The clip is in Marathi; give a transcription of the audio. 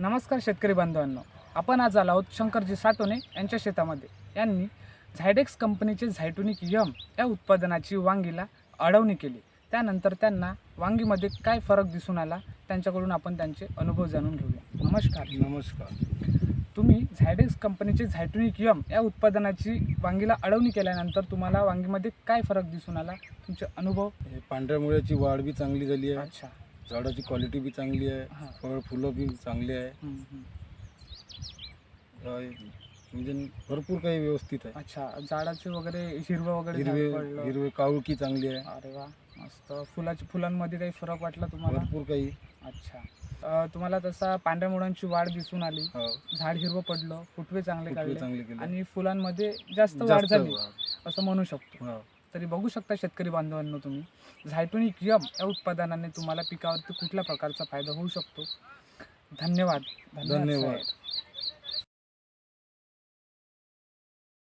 नमस्कार शेतकरी बांधवांनो. आपण आज आलो आहोत शंकरजी साटोने यांच्या शेतामध्ये. यांनी झायडेक्स कंपनीचे झायटोनिक यम या उत्पादनाची वांगीला अडवणी केली. त्यानंतर त्यांना वांगीमध्ये काय फरक दिसून आला त्यांच्याकडून आपण त्यांचे अनुभव जाणून घेऊया. नमस्कार. नमस्कार. तुम्ही झायडेक्स कंपनीचे झायटोनिक यम या उत्पादनाची वांगीला अडवणी केल्यानंतर तुम्हाला वांगीमध्ये काय फरक दिसून आला तुमचे अनुभव? हे पांढऱ्या मुळ्याची वाढ बी चांगली झाली आहे. अच्छा. झाडाची क्वालिटी बी चांगली आहे हां. फळ फुलं बी चांगली आहे. हम्म, हम्म. अं, म्हणजे भरपूर काही व्यवस्थित आहे. अच्छा झाडाचे वगैरे हिरवं वगैरे झाड हिरवे पडलं. हिरवे काळुकी चांगली आहे. अरे वा मस्त. फुलाच्या फुलांमध्ये काही फरक वाटला तुम्हाला? भरपूर काही. अच्छा. अं, तुम्हाला तसा पांढऱ्या मुळांची वाढ दिसून आली. हो, झाड हिरवं पडलं फुटवे चांगले फुटवे काढले. चांगले केले. आणि फुलांमध्ये जास्त वाढ जास्त झाली. वाढ. असं म्हणू शकतो. हो. तरी बघू शकता शेतकरी बांधवांनो तुम्ही. झायटोनिक यम या उत्पादनाने तुम्हाला पिकावरती कुठल्या प्रकारचा फायदा होऊ शकतो? धन्यवाद. धन्यवाद.